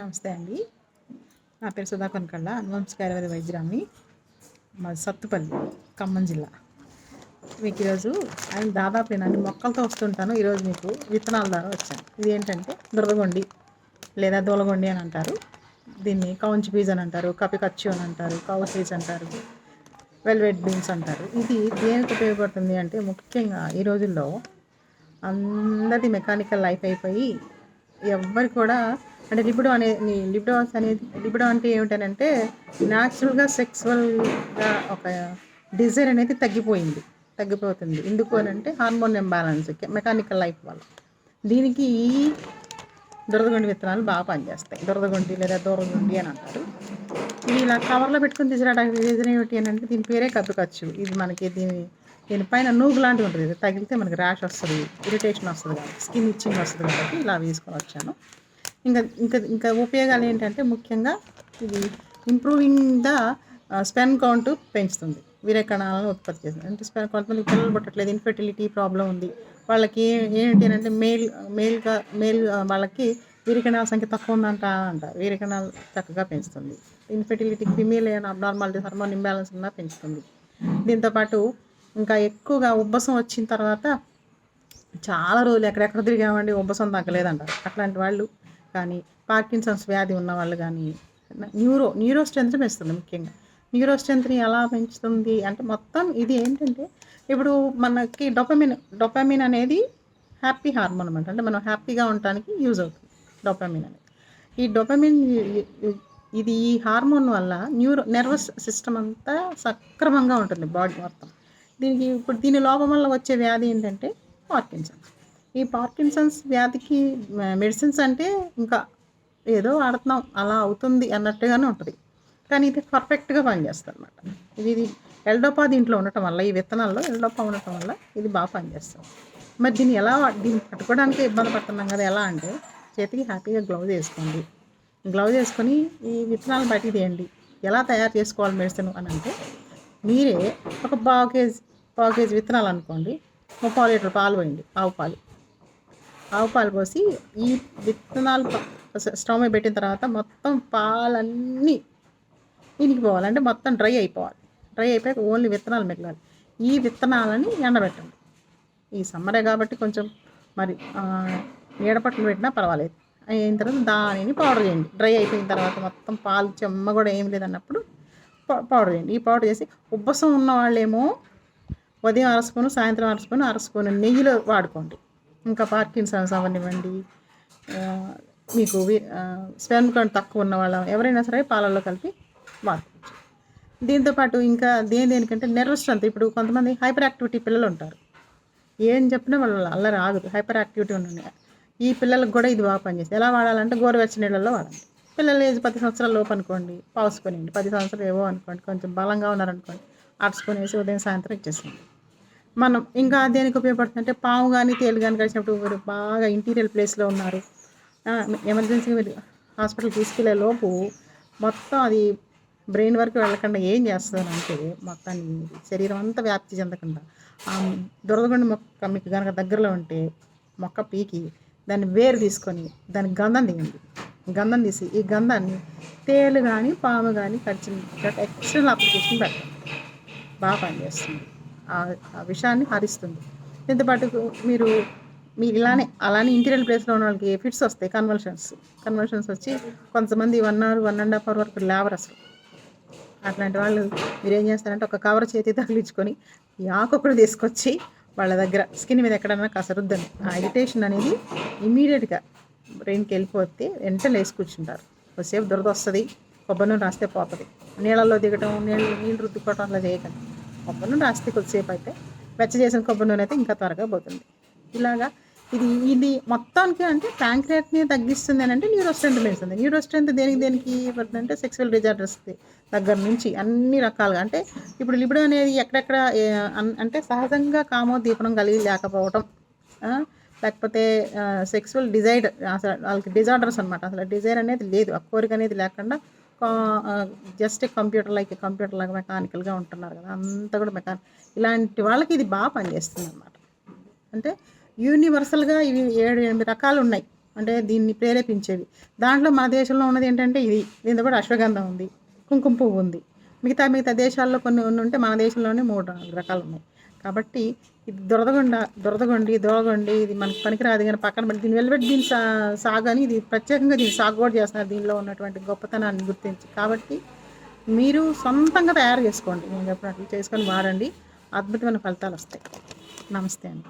నమస్తే అండి. నా పేరు సుధా కొనకళ్ళ అనువంశకారవాది వైద్యరామి మా సత్తుపల్లి ఖమ్మం జిల్లా. మీకు ఈరోజు ఆయన దాదాపు నేను అన్ని మొక్కలతో వస్తుంటాను. ఈరోజు మీకు విత్తనాల ద్వారా వచ్చాను. ఇది ఏంటంటే దురదగొండి లేదా దూలగొండి అని అంటారు. దీన్ని కౌంచ్ బీజ్ అని అంటారు కపికచ్చు అని అంటారు కౌ సీజ్ అంటారు వెల్వెట్ బీన్స్ అంటారు. ఇది దేనికి ఉపయోగపడుతుంది అంటే ముఖ్యంగా ఈ రోజుల్లో అందరిది మెకానికల్ లైఫ్ అయిపోయి ఎవ్వరు కూడా అంటే లిబిడో అనేది లిబిడో అనేది లిబిడో అంటే ఏమిటనంటే న్యాచురల్గా సెక్సువల్గా ఒక డిజైర్ అనేది తగ్గిపోయింది తగ్గిపోతుంది. ఎందుకు అని అంటే హార్మోన్ ఇంబ్యాలెన్స్ మెకానికల్ లైఫ్ వల్ల. దీనికి ఈ దురదగొండి విత్తనాలు బాగా పనిచేస్తాయి. దురదగొండి లేదా దూరగొండి అని అంటారు. ఇవి ఇలా కవర్లో పెట్టుకుని తీసుకురావడానికి రీజన్ ఏమిటి అని అంటే దీని పేరే కప్పుకచ్చు ఇది మనకి దీని దీనిపైన నూగు లాంటివి ఉంటుంది. తగిలితే మనకి ర్యాష్ వస్తుంది ఇరిటేషన్ వస్తుంది కాబట్టి స్కిన్ ఇచ్చింగ్ వస్తుంది కాబట్టి ఇలా వేసుకొని వచ్చాను. ఇంకా ఇంకా ఇంకా ఉపయోగాలు ఏంటంటే ముఖ్యంగా ఇది ఇంప్రూవింగ్ ద స్పెన్ కౌంట్ పెంచుతుంది. వీరే కణాలను ఉత్పత్తి చేస్తుంది. అంటే స్పెన్ కొంతమంది పిల్లలు పుట్టట్లేదు ఇన్ఫెర్టిలిటీ ప్రాబ్లం ఉంది. వాళ్ళకి ఏంటి అని అంటే మేల్ మేల్గా మేల్ వాళ్ళకి వీరికణాల సంఖ్య తక్కువ ఉందంట అంట. వీరికణాలు చక్కగా పెంచుతుంది. ఇన్ఫెర్టిలిటీ ఫిమేల్ అయిన అబ్నార్మాలిటీ హార్మోన్ ఇంబ్యాలెన్స్ ఉన్నా పెంచుతుంది. దీంతోపాటు ఇంకా ఎక్కువగా ఉబ్బసం వచ్చిన తర్వాత చాలా రోజులు ఎక్కడెక్కడ తిరిగామండి ఉబ్బసం తగ్గలేదంట. అట్లాంటి వాళ్ళు కానీ పార్కిన్సన్స్ వ్యాధి ఉన్న వాళ్ళు కానీ న్యూరో న్యూరో స్ట్రెంత్ పెంచుతుంది ముఖ్యంగా. న్యూరో స్ట్రెంత్ని ఎలా పెంచుతుంది అంటే మొత్తం ఇది ఏంటంటే ఇప్పుడు మనకి డొపమిన్ డొపమిన్ అనేది హ్యాపీ హార్మోన్ అనమాట అంటే మనం హ్యాపీగా ఉండటానికి యూజ్ అవుతుంది డొపమిన్ అనేది. ఈ డొపమిన్ ఇది ఈ హార్మోన్ వల్ల న్యూరో నర్వస్ సిస్టమ్ అంతా సక్రమంగా ఉంటుంది బాడీ మొత్తం. దీనికి ఇప్పుడు దీని లోపం వల్ల వచ్చే వ్యాధి ఏంటంటే పార్కిన్సన్స్. ఈ పార్కిన్సన్స్ వ్యాధికి మెడిసిన్స్ అంటే ఇంకా ఏదో వాడుతున్నాం అలా అవుతుంది అన్నట్టుగానే ఉంటుంది. కానీ ఇది పర్ఫెక్ట్గా పనిచేస్తుంది అనమాట ఇది ఇది ఎల్డోపా దీంట్లో ఉండటం వల్ల ఈ విత్తనాల్లో ఎల్డోపా ఉండటం వల్ల ఇది బాగా పనిచేస్తుంది. మరి దీన్ని ఎలా దీన్ని పట్టుకోవడానికి ఇబ్బంది పడుతున్నాం కదా ఎలా అంటే చేతికి హ్యాపీగా గ్లౌజ్ వేసుకోండి. గ్లౌజ్ వేసుకొని ఈ విత్తనాలు బయటికి తీయండి. ఎలా తయారు చేసుకోవాలి మెడిసిన్ అని అంటే మీరే ఒక పావు కేజీ పావు కేజీ విత్తనాలు అనుకోండి ముప్పై లీటర్ పాలు పోయండి ఆవు పాలు. ఆవు పాలు పోసి ఈ విత్తనాలు స్టవ్ మీద పెట్టిన తర్వాత మొత్తం పాలన్నీ ఇనికిపోవాలి అంటే మొత్తం డ్రై అయిపోవాలి. డ్రై అయిపోయాక ఓన్లీ విత్తనాలు మిగలాలి ఈ విత్తనాలని ఎండబెట్టండి. ఈ సమ్మరే కాబట్టి కొంచెం మరి ఏడపట్లు పెట్టినా పర్వాలేదు. అయిన తర్వాత దానిని పౌడర్ చేయండి. డ్రై అయిపోయిన తర్వాత మొత్తం పాలు చెమ్మ కూడా ఏం లేదన్నప్పుడు పౌడర్ చేయండి. ఈ పౌడర్ చేసి ఉబ్బసం ఉన్న వాళ్ళేమో ఉదయం అర స్పూను సాయంత్రం అర స్పూను అర స్పూను నెయ్యిలో వాడుకోండి. ఇంకా పార్కిన్సన్స్ అవనివ్వండి. మీకు స్పెర్మ్ కౌంట్ తక్కువ ఉన్న వాళ్ళ ఎవరైనా సరే పాలల్లో కలిపి వాడుకోవచ్చు. దీంతోపాటు ఇంకా దేని దేనికంటే నెర్వ్ స్ట్రెంత్ ఇప్పుడు కొంతమంది హైపర్ యాక్టివిటీ పిల్లలు ఉంటారు. ఏం చెప్పినా వాళ్ళు అల్లరి ఆగదు. హైపర్ యాక్టివిటీ ఉన్నాయి ఈ పిల్లలకు కూడా ఇది బాగా పనిచేస్తుంది. ఎలా వాడాలంటే గోరువెచ్చ నీళ్ళల్లో వాడండి పిల్లలు ఏజ్ పది సంవత్సరాల లోపు అనుకోండి పావుసుకొనియండి పది సంవత్సరాలు ఏవో అనుకోండి కొంచెం బలంగా ఉన్నారనుకోండి అరుచుకొని వేసి ఉదయం సాయంత్రం ఇచ్చేసింది మనం ఇంకా దేనికి ఉపయోగపడుతుందంటే పాము కానీ తేలు కానీ కలిసినప్పుడు మీరు బాగా ఇంటీరియర్ ప్లేస్లో ఉన్నారు. ఎమర్జెన్సీ మీరు హాస్పిటల్ తీసుకెళ్ళే లోపు మొత్తం అది బ్రెయిన్ వరకు వెళ్ళకుండా ఏం చేస్తుందంటే మొత్తాన్ని శరీరం అంతా వ్యాప్తి చెందకుండా ఆ దురదగొండ మొక్క మీకు కనుక దగ్గరలో ఉంటే మొక్క పీకి దాన్ని వేరు తీసుకొని దాని గంధం తీయండి. గంధం తీసి ఈ గంధాన్ని తేలు కానీ పాము కానీ కరిచిన ఎక్స్ట్రా అప్లికేషన్ పెట్టండి. బాగా పనిచేస్తుంది. ఆ- విషయాన్ని హరిస్తుంది. దీంతోపాటు మీరు మీరు ఇలానే అలానే ఇంటీరియర్ ప్లేస్లో ఉన్న వాళ్ళకి ఫిట్స్ వస్తాయి కన్వల్షన్స్ కన్వల్షన్స్ వచ్చి కొంతమంది one hour one and half hour వరకు లేవర్ అసలు. అట్లాంటి వాళ్ళు మీరు ఏం చేస్తారంటే ఒక కవర్ చేతి తగిలించుకొని ఈ ఆకు కూడా తీసుకొచ్చి వాళ్ళ దగ్గర స్కిన్ మీద ఎక్కడన్నా కసరుద్దని. ఆ ఇరిటేషన్ అనేది ఇమీడియట్గా బ్రెయిన్కి వెళ్ళిపోతే వెంటనే వేసి కూర్చుంటారు. కొద్దిసేపు దురద వస్తుంది కొబ్బరి నూనె రాస్తే పోతుంది. నీళ్ళల్లో దిగటం నీళ్ళు నీళ్ళు రుద్దుకోవటం అలా చేయకండి. కొబ్బరి నూనె రాస్తే కొద్దిసేపు అయితే వెచ్చ చేసిన కొబ్బరి నూనె అయితే ఇంకా త్వరగా పోతుంది. ఇలాగా ఇది ఇది మొత్తానికి అంటే ప్యాంక్రియాట్ని తగ్గిస్తుంది అని అంటే న్యూరో స్ట్రెంత్ పెంచుతుంది న్యూరో స్ట్రెంత్ దేనికి దేనికి అంటే సెక్సువల్ డిజార్డర్స్ దగ్గర నుంచి అన్ని రకాలుగా అంటే ఇప్పుడు లిబిడో అనేది ఎక్కడెక్కడ అన్- అంటే సహజంగా కామోద్దీపనం కలిగి లేకపోవటం లేకపోతే సెక్సువల్ డిజైర్ అసలు వాళ్ళకి డిజార్డర్స్ అనమాట అసలు డిజైర్ అనేది లేదు. ఆ కోరిక అనేది లేకుండా జస్ట్ కంప్యూటర్ లైక్ కంప్యూటర్ లాగా మెకానికల్గా ఉంటున్నారు కదా అంతా కూడా మెకానిక్ ఇలాంటి వాళ్ళకి ఇది బాగా పనిచేస్తుంది అనమాట అంటే యూనివర్సల్గా ఇవి ఏడు ఎనిమిది రకాలు ఉన్నాయి. అంటే దీన్ని ప్రేరేపించేవి. దాంట్లో మన దేశంలో ఉన్నది ఏంటంటే ఇది. దీంతో కూడా అశ్వగంధం ఉంది కుంకుమ పువ్వు ఉంది. మిగతా మిగతా దేశాల్లో కొన్ని ఉంటే మన దేశంలోనే మూడు నాలుగు రకాలు ఉన్నాయి. కాబట్టి ఇది దురదగొండ దురదగొండి దొరగొండి ఇది మనకి పనికిరాదు. కానీ పక్కన పెట్టి దీన్ని వెల్వెట్ బీన్ సా సాగు అని ఇది ప్రత్యేకంగా దీన్ని సాగు కూడా చేస్తున్నారు దీనిలో ఉన్నటువంటి గొప్పతనాన్ని గుర్తించి. కాబట్టి మీరు సొంతంగా తయారు చేసుకోండి. నేను చెప్పినట్లు చేసుకొని వాడండి. అద్భుతమైన ఫలితాలు వస్తాయి. నమస్తే అండి.